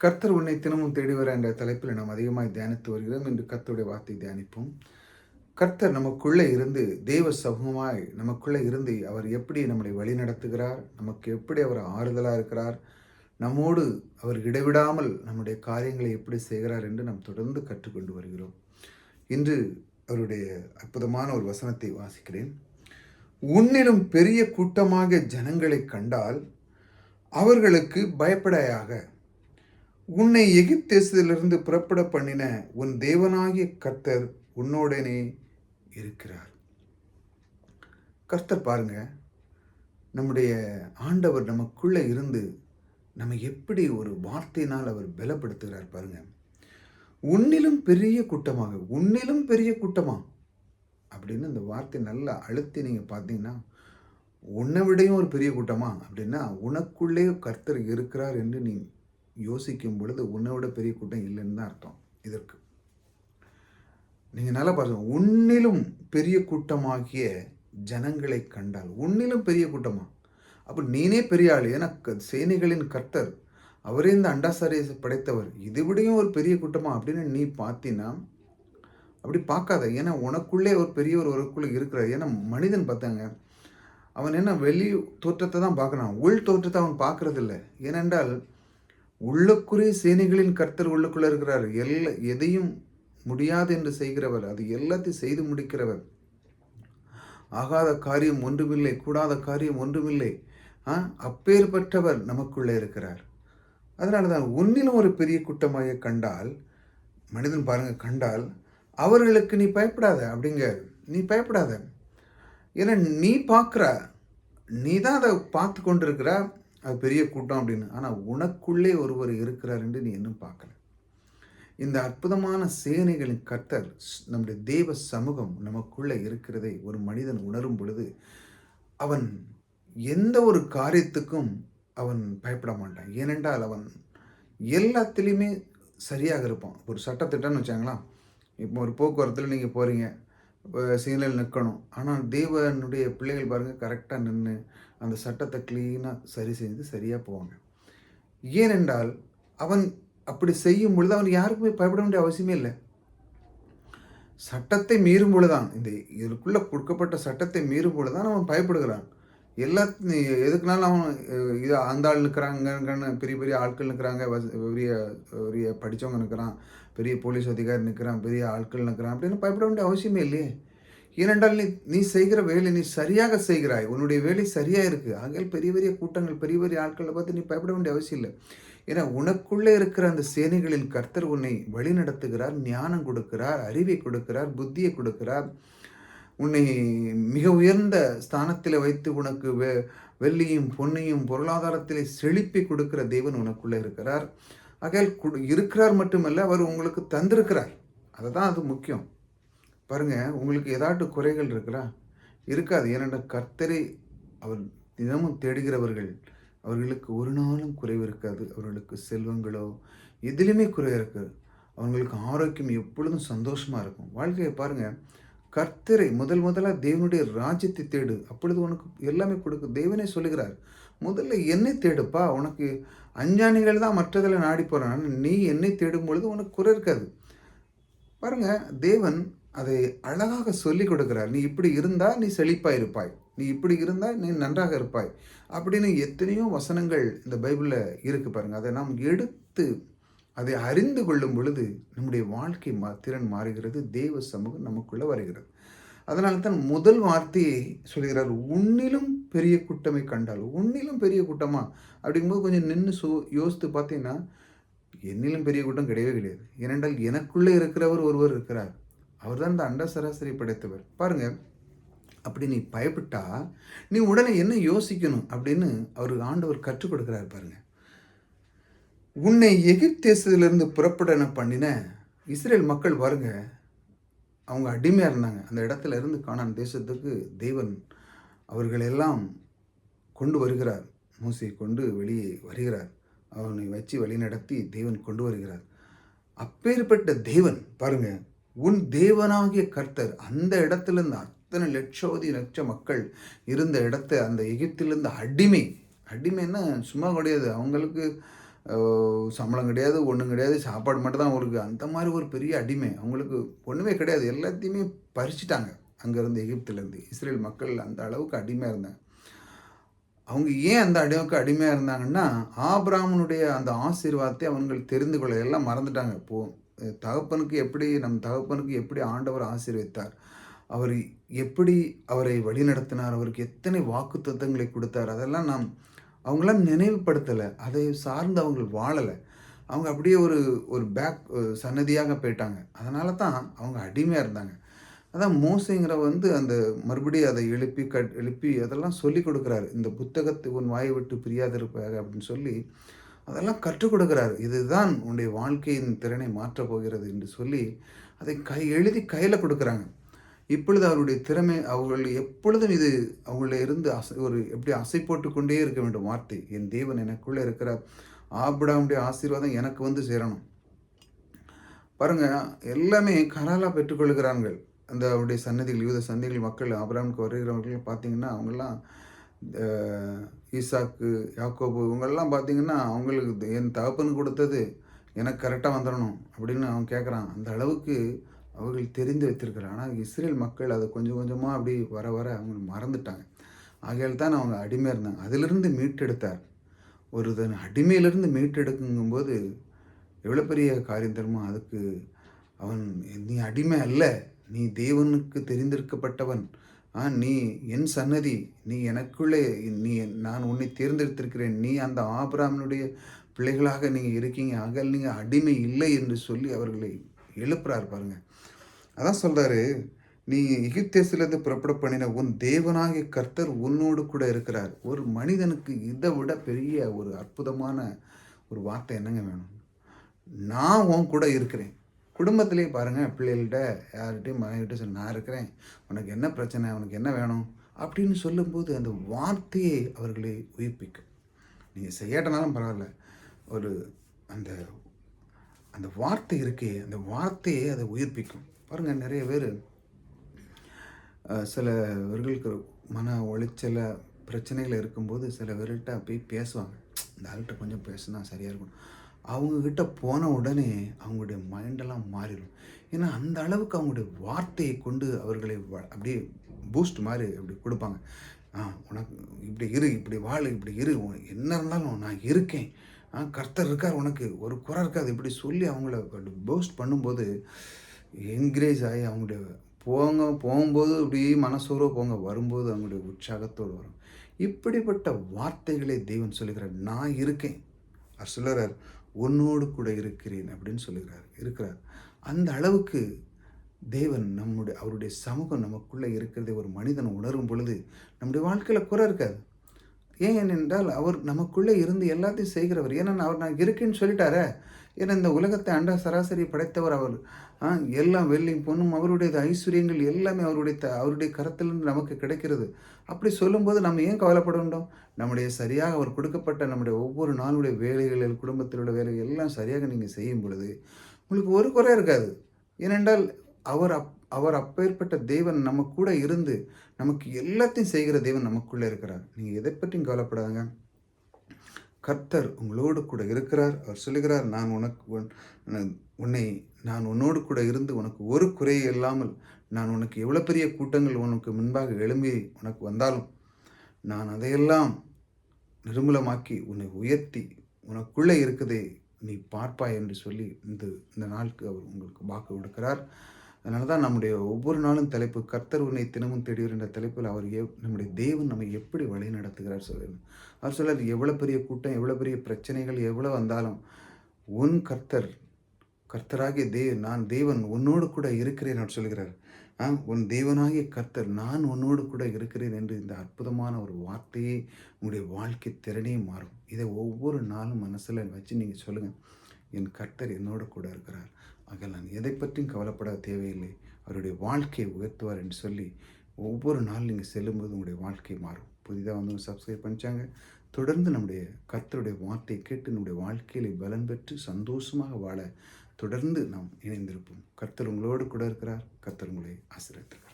கர்த்தர் உன்னை தினமும் தேடி வர என்ற தலைப்பில் நாம் அதிகமாக தியானித்து வருகிறோம். என்று கர்த்தருடைய வார்த்தை தியானிப்போம். கர்த்தர் நமக்குள்ளே இருந்து தெய்வ சமூகமாய் நமக்குள்ளே இருந்து அவர் எப்படி நம்மளை வழி நடத்துகிறார் நமக்கு எப்படி அவர் ஆறுதலாக இருக்கிறார் நம்மோடு அவர் இடைவிடாமல் நம்முடைய காரியங்களை எப்படி செய்கிறார் என்று நாம் தொடர்ந்து கற்றுக்கொண்டு வருகிறோம். இன்று அவருடைய அற்புதமான ஒரு வசனத்தை வாசிக்கிறேன். உன்னிலும் பெரிய கூட்டமாக ஜனங்களை கண்டால் அவர்களுக்கு பயப்படையாக. உன்னை எகிப்தேசத்திலிருந்து புறப்பட பண்ணின உன் தேவனாகிய கர்த்தர் உன்னோடனே இருக்கிறார். கர்த்தர் பாருங்க நம்முடைய ஆண்டவர் நமக்குள்ளே இருந்து நம்ம எப்படி ஒரு வார்த்தையினால் அவர் பலப்படுத்துகிறார் பாருங்க. உன்னிலும் பெரிய கூட்டமாக உன்னிலும் பெரிய கூட்டமாக அப்படின்னு இந்த வார்த்தை நல்லா அழுத்தி நீங்கள் பார்த்தீங்கன்னா உன்னை விடையும் ஒரு பெரிய கூட்டமா அப்படின்னா உனக்குள்ளே கர்த்தர் இருக்கிறார் என்று நீ யோசிக்கும் பொழுது உன்னை விட பெரிய கூட்டம் இல்லைன்னு தான் அர்த்தம். இதற்கு நீங்கள் நல்லா பாருங்கள் உன்னிலும் பெரிய கூட்டமாகிய ஜனங்களை கண்டால் உன்னிலும் பெரிய கூட்டமா? அப்போ நீனே பெரிய ஆள். ஏன்னா க- சேனைகளின் கர்த்தர் அவரே இந்த அண்டாசாரியை படைத்தவர். இது விடையும் ஒரு பெரிய கூட்டமா? அப்படின்னு நீ பார்த்தீன்னா அப்படி பார்க்காத. ஏன்னா உனக்குள்ளே ஒரு பெரியவர் ஒருக்குள்ளே இருக்கிறார். ஏன்னா மனிதன் பார்த்தாங்க அவன் என்ன வெளி தோற்றத்தை தான் பார்க்குறான். உள் தோற்றத்தை அவன் பார்க்குறதில்ல. ஏனென்றால் உள்ளுக்குரிய சேனைகளின் கர்த்தர் உள்ளுக்குள்ளே இருக்கிறார். எல்லா எதையும் முடியாது என்று செய்கிறவர். அது எல்லாத்தையும் செய்து முடிக்கிறவர். ஆகாத காரியம் ஒன்றுமில்லை கூடாத காரியம் ஒன்றுமில்லை. ஆ அப்பேற்பட்டவர் நமக்குள்ளே இருக்கிறார். அதனால தான் உன்னிலும் ஒரு பெரிய கூட்டமாக கண்டால் மனிதன் பாருங்க கண்டால் அவர்களுக்கு நீ பயப்படாத அப்படிங்க நீ பயப்படாத. ஏன்னா நீ பார்க்குற நீ தான் அதை பார்த்து கொண்டு இருக்கிற அது பெரிய கூட்டம் அப்படின்னு. ஆனால் உனக்குள்ளே ஒருவர் இருக்கிறார் என்று நீ இன்னும் பார்க்கல. இந்த அற்புதமான சேனைகளின் கர்த்தர் நம்முடைய தேவ சமூகம் நமக்குள்ளே இருக்கிறதை ஒரு மனிதன் உணரும் பொழுது அவன் எந்த ஒரு காரியத்துக்கும் அவன் பயப்பட மாட்டான். ஏனென்றால் அவன் எல்லாத்துலேயுமே சரியாக இருப்பான். ஒரு சட்டத்திட்டம்னு வச்சாங்களா? இப்போ ஒரு போக்குவரத்தில் நீங்கள் போகிறீங்க இப்போ நிற்கணும். ஆனால் தேவனுடைய பிள்ளைகள் பாருங்கள் கரெக்டாக நின்று அந்த சட்டத்தை க்ளீனாக சரி செஞ்சு சரியாக போவாங்க. ஏனென்றால் அவன் அப்படி செய்யும் பொழுது அவன் யாருக்குமே பயப்பட வேண்டிய அவசியமே இல்லை. சட்டத்தை மீறும் பொழுதுதான் இந்த இதற்குள்ளே கொடுக்கப்பட்ட சட்டத்தை மீறும் பொழுதுதான் அவன் பயப்படுகிறான். எல்லா எதுக்குனாலும் அவன் இது அந்த ஆள் நிற்கிறாங்கன்னு பெரிய பெரிய ஆட்கள் நிற்கிறாங்க பெரிய பெரிய படித்தவங்க நிற்கிறான் பெரிய போலீஸ் அதிகாரி நிற்கிறான் பெரிய ஆட்கள் நிற்கிறான் அப்படின்னு பயப்பட வேண்டிய அவசியமே இல்லையே. ஏனென்றால் நீ நீ செய்கிற வேலை நீ சரியாக செய்கிறாய். உன்னுடைய வேலை சரியாக இருக்குது ஆகையால் பெரிய பெரிய கூட்டங்கள் பெரிய பெரிய ஆட்களை பார்த்து நீ பயப்பட வேண்டிய அவசியம் இல்லை. ஏன்னா உனக்குள்ளே இருக்கிற அந்த சேனைகளின் கர்த்தர் உன்னை வழி நடத்துகிறார் ஞானம் கொடுக்கிறார் அறிவை கொடுக்கிறார் புத்தியை கொடுக்கிறார். உன்னை மிக உயர்ந்த ஸ்தானத்தில் வைத்து உனக்கு வெ வெள்ளியும் பொன்னையும் பொருளாதாரத்திலே செழிப்பி கொடுக்கிற தேவன் உனக்குள்ளே இருக்கிறார். ஆகையால் குடு இருக்கிறார் மட்டுமல்ல அவர் உங்களுக்கு தந்திருக்கிறார். அதை தான் அது முக்கியம். பாருங்க உங்களுக்கு ஏதாட்டு குறைகள் இருக்கிறா இருக்காது. ஏனென்றால் கர்த்தரை அவர் தினமும் தேடுகிறவர்கள் அவர்களுக்கு ஒரு நாளும் குறைவு இருக்காது. அவர்களுக்கு செல்வங்களோ எதிலுமே குறை இருக்காது. அவங்களுக்கு ஆரோக்கியம் எப்பொழுதும் சந்தோஷமாக இருக்கும். வாழ்க்கையை பாருங்கள் கர்த்தரை முதல் முதலாக தேவனுடைய ராஜ்யத்தை தேடு. அப்பொழுது உனக்கு எல்லாமே கொடுக்கு தேவனே சொல்லுகிறார் முதல்ல என்னை தேடுப்பா. உனக்கு அஞ்ஞானிகள் தான் மற்றதில் நாடி போகிறான் நீ என்னை தேடும் பொழுது உனக்கு குறை இருக்காது. பாருங்கள் தேவன் அதை அழகாக சொல்லி கொடுக்குறார். நீ இப்படி இருந்தால் நீ செழிப்பாக இருப்பாய். நீ இப்படி இருந்தால் நீ நன்றாக இருப்பாய். அப்படின்னு எத்தனையோ வசனங்கள் இந்த பைபிளில் இருக்குது பாருங்கள் அதை நாம் எடுத்து அதை அறிந்து கொள்ளும் பொழுது நம்முடைய வாழ்க்கை மா திறன் மாறுகிறது தேவ சமூகம் நமக்குள்ளே வருகிறது. அதனால தான் முதல் வார்த்தையை சொல்கிறார் உன்னிலும் பெரிய கூட்டமை கண்டால் உன்னிலும் பெரிய கூட்டமா அப்படிங்கும்போது கொஞ்சம் நின்று சோ யோசித்து பார்த்தீங்கன்னா என்னிலும் பெரிய கூட்டம் கிடையவே கிடையாது. ஏனென்றால் எனக்குள்ளே இருக்கிறவர் ஒருவர் இருக்கிறார். அவர் தான் இந்த அண்ட சராசரி படைத்தவர். பாருங்கள் அப்படி நீ பயப்பட்டா நீ உடனே என்ன யோசிக்கணும்? அப்படின்னு அவர் ஆண்டவர் கற்றுக் கொடுக்குறாரு பாருங்கள் உன்னை எகிப்த் எகிப்தேசத்திலிருந்து புறப்படன பண்ணின இஸ்ரேல் மக்கள் பாருங்க அவங்க அடிமையாக இருந்தாங்க. அந்த இடத்துல இருந்து காணான் தேசத்துக்கு தேவன் அவர்களெல்லாம் கொண்டு வருகிறார். மூசை கொண்டு வெளியே வருகிறார். அவனை வச்சு வழிநடத்தி தேவன் கொண்டு வருகிறார். அப்பேற்பட்ட தேவன் பாருங்க உன் தேவனாகிய கர்த்தர் அந்த இடத்துலேருந்து அத்தனை லட்சோதி லட்ச மக்கள் இருந்த இடத்த அந்த எகிப்திலிருந்து அடிமை. அடிமைன்னா சும்மா கிடையாது. அவங்களுக்கு சம்பளம் கிடையாது ஒன்றும் கிடையாது சாப்பாடு மட்டும் தான் அவருக்கு அந்த மாதிரி ஒரு பெரிய அடிமை. அவங்களுக்கு ஒன்றுமே கிடையாது. எல்லாத்தையுமே பறிச்சிட்டாங்க அங்கேருந்து எகிப்துலேருந்து. இஸ்ரேல் மக்கள் அந்த அளவுக்கு அடிமையாக இருந்தாங்க. அவங்க ஏன் அந்த அளவுக்கு அடிமையாக இருந்தாங்கன்னா ஆபிராமனுடைய அந்த ஆசீர்வாதத்தை அவங்கள் தெரிந்து கொள்ள எல்லாம் மறந்துட்டாங்க. இப்போ தகப்பனுக்கு எப்படி நம் தகப்பனுக்கு எப்படி ஆண்டவர் ஆசீர்வித்தார் அவர் எப்படி அவரை வழிநடத்தினார்? அவருக்கு எத்தனை வாக்கு கொடுத்தார்? அதெல்லாம் நாம் அவங்களாம் நினைவுபடுத்தலை அதை சார்ந்து அவங்க வாழலை. அவங்க அப்படியே ஒரு ஒரு பேக் சன்னதியாக போயிட்டாங்க. அதனால தான் அவங்க அடிமையாக இருந்தாங்க. அதான் மோசைங்கிற வந்து அந்த மறுபடியும் அதை எழுப்பி கட் எழுப்பி அதெல்லாம் சொல்லி கொடுக்குறாரு. இந்த புத்தகத்தை உன் வாயை விட்டு பிரியாதிருப்பாக அப்படின்னு சொல்லி அதெல்லாம் கற்றுக் கொடுக்குறாரு. இதுதான் உன்னுடைய வாழ்க்கையின் திறனை மாற்றப் போகிறது என்று சொல்லி அதை கை எழுதி கையில் கொடுக்குறாங்க. இப்பொழுது அவருடைய திறமை அவர்கள் எப்பொழுதும் இது அவங்கள இருந்து அசை ஒரு எப்படி அசை போட்டு கொண்டே இருக்க வேண்டும். வார்த்தை என் தேவன் எனக்குள்ளே இருக்கிற ஆபிடாமுடைய ஆசீர்வாதம் எனக்கு வந்து சேரணும். பாருங்கள் எல்லாமே கராலாக பெற்றுக்கொள்கிறார்கள் அந்த அவருடைய சன்னதிகள் யூத சன்னதிகள் மக்கள் ஆபிராமுக்கு வருகிறவர்கள் பார்த்தீங்கன்னா அவங்கெல்லாம் ஈசாக்கு யாக்கோபு இவங்கெல்லாம் பார்த்திங்கன்னா அவங்களுக்கு என் தகப்பன் கொடுத்தது எனக்கு கரெக்டாக வந்துடணும் அப்படின்னு அவன் கேட்குறான் அந்த அளவுக்கு அவர்கள் தெரிந்து வைத்திருக்கிறார். ஆனால் இஸ்ரேல் மக்கள் அதை கொஞ்சம் கொஞ்சமாக அப்படி வர வர அவங்க மறந்துட்டாங்க. ஆகையால் தான் அவங்க அடிமையாக இருந்தாங்க. அதிலிருந்து மீட்டெடுத்தார். ஒரு தன் அடிமையிலிருந்து மீட்டெடுக்குங்கும்போது எவ்வளோ பெரிய காரியம் தருமோ அதுக்கு அவன் நீ அடிமை அல்ல. நீ தேவனுக்கு தெரிந்திருக்கப்பட்டவன். ஆ நீ என் சன்னதி. நீ எனக்குள்ளே நீ நான் உன்னை தேர்ந்தெடுத்திருக்கிறேன். நீ அந்த ஆபிராமனுடைய பிள்ளைகளாக நீங்கள் இருக்கீங்க. ஆகல் நீங்கள் அடிமை இல்லை என்று சொல்லி அவர்களை எழுப்புறார் பாருங்க. அதான் சொல்கிறாரு நீ எகிப்தேசிலிருந்து புறப்பட பண்ணின உன் தேவனாகிய கர்த்தர் உன்னோடு கூட இருக்கிறார். ஒரு மனிதனுக்கு இதை விட பெரிய ஒரு அற்புதமான ஒரு வார்த்தை என்னங்க வேணும்? நான் உன் கூட இருக்கிறேன். குடும்பத்திலே பாருங்கள் பிள்ளைகள்கிட்ட யார்கிட்டையும் மனைவிட்ட சொல்லி நான் இருக்கிறேன். உனக்கு என்ன பிரச்சனை? உனக்கு என்ன வேணும்? அப்படின்னு சொல்லும்போது அந்த வார்த்தையை அவர்களை உயிர்ப்பிக்கும். நீங்கள் செய்யாட்டனாலும் பரவாயில்ல. ஒரு அந்த அந்த வார்த்தை இருக்கே அந்த வார்த்தையை அதை உயிர்ப்பிக்கும். பாருங்கள் நிறைய பேர் சிலவர்களுக்கு மன உளைச்சல பிரச்சனைகள் இருக்கும்போது சில பேர்கிட்ட போய் பேசுவாங்க. இந்த ஆள்கிட்ட கொஞ்சம் பேசுனா சரியாக இருக்கும். அவங்கக்கிட்ட போன உடனே அவங்களுடைய மைண்டெல்லாம் மாறிடும். ஏன்னா அந்த அளவுக்கு அவங்களுடைய வார்த்தையை கொண்டு அவர்களை வ- அப்படியே பூஸ்ட் மாதிரி அப்படி கொடுப்பாங்க. ஆ உனக்கு இப்படி இரு இப்படி வாழ் இப்படி இரு என்ன இருந்தாலும் நான் இருக்கேன். கர்த்தர் இருக்கார் உனக்கு ஒரு குறை இருக்காது. இப்படி சொல்லி அவங்கள போஸ்ட் பண்ணும்போது என்கரேஜ் ஆகி அவங்களுடைய போங்க போகும்போது இப்படி மனசோரோ போங்க வரும்போது அவங்களுடைய உற்சாகத்தோடு வரும். இப்படிப்பட்ட வார்த்தைகளை தெய்வன் சொல்லுகிறார். நான் இருக்கேன். அவர் சொல்லுறார் உன்னோடு கூட இருக்கிறேன் அப்படின்னு சொல்லுகிறார் இருக்கிறார். அந்த அளவுக்கு தேவன் நம்முடைய அவருடைய சமூகம் நமக்குள்ளே இருக்கிறதை ஒரு மனிதன் உணரும் பொழுது நம்முடைய வாழ்க்கையில் குறை இருக்காது. ஏன் என்றால் அவர் நமக்குள்ளே இருந்து எல்லாத்தையும் செய்கிறவர். ஏன்னா அவர் நான் இருக்கேன்னு சொல்லிட்டாரே. ஏன்னா இந்த உலகத்தை அண்டா சராசரி படைத்தவர் அவர்? ஆ, எல்லாம் வெள்ளியும் பொண்ணும் அவருடைய ஐஸ்வர்யங்கள் எல்லாமே அவருடைய த அவருடைய கரத்திலிருந்து நமக்கு கிடைக்கிறது. அப்படி சொல்லும்போது நம்ம ஏன் கவலைப்பட வேண்டும்? நம்முடைய சரியாக அவர் கொடுக்கப்பட்ட நம்முடைய ஒவ்வொரு நாளுடைய வேலைகளில் குடும்பத்தில் உள்ள வேலைகள் எல்லாம் சரியாக நீங்கள் செய்யும் பொழுது உங்களுக்கு ஒரு குறை இருக்காது. ஏனென்றால் அவர் அப் அவர் அப்பேற்பட்ட தேவன் நம்ம கூட இருந்து நமக்கு எல்லாத்தையும் செய்கிற தேவன் நமக்குள்ளே இருக்கிறார். நீங்கள் எதை பற்றியும் கவலைப்படாதங்க. கர்த்தர் உங்களோடு கூட இருக்கிறார். அவர் சொல்லுகிறார் நான் உனக்கு உன்னை நான் உன்னோடு கூட இருந்து உனக்கு ஒரு குறை இல்லாமல் நான் உனக்கு எவ்வளோ பெரிய கூட்டங்கள் உனக்கு முன்பாக எழும்பி உனக்கு வந்தாலும் நான் அதையெல்லாம் நிர்மூலமாக்கி உன்னை உயர்த்தி உனக்குள்ளே இருக்குதே நீ பார்ப்பாய் என்று சொல்லி இந்த இந்த நாளுக்கு அவர் உங்களுக்கு வாக்கு கொடுக்கிறார். அதனால தான் நம்முடைய ஒவ்வொரு நாளும் தலைப்பு கர்த்தர் உன்னை தினமும் தேடிவர் என்ற தலைப்பில் அவர் எவ் நம்முடைய தேவன் நம்மை எப்படி வழி நடத்துகிறார் சொல்லுங்கள் அவர் சொல்றார் எவ்வளோ பெரிய கூட்டம் எவ்வளோ பெரிய பிரச்சனைகள் எவ்வளோ வந்தாலும் உன் கர்த்தர் கர்த்தராகிய தே நான் தேவன் உன்னோடு கூட இருக்கிறேன் அவர் சொல்கிறார். ஆ உன் தேவனாகிய கர்த்தர் நான் உன்னோடு கூட இருக்கிறேன் என்று இந்த அற்புதமான ஒரு வார்த்தையே உங்களுடைய வாழ்க்கை திறனே மாறும். இதை ஒவ்வொரு நாளும் மனசில் வச்சு நீங்கள் சொல்லுங்கள் என் கர்த்தர் என்னோடு கூட இருக்கிறார். ஆக நான் எதை பற்றியும் கவலைப்பட தேவையில்லை. அவருடைய வாழ்க்கையை உயர்த்துவார் என்று சொல்லி ஒவ்வொரு நாள் நீங்கள் செல்லும்போது உங்களுடைய வாழ்க்கை மாறும். புதிதாக வந்து சப்ஸ்கிரைப் பண்ணிச்சாங்க. தொடர்ந்து நம்முடைய கர்த்தருடைய வார்த்தை கேட்டு நம்முடைய வாழ்க்கையில பலன் பெற்று சந்தோஷமாக வாழ தொடர்ந்து நாம் இணைந்திருப்போம். கர்த்தர் உங்களோடு கூட இருக்கிறார். கர்த்தர் உங்களை ஆசீர்வதிக்கிறார்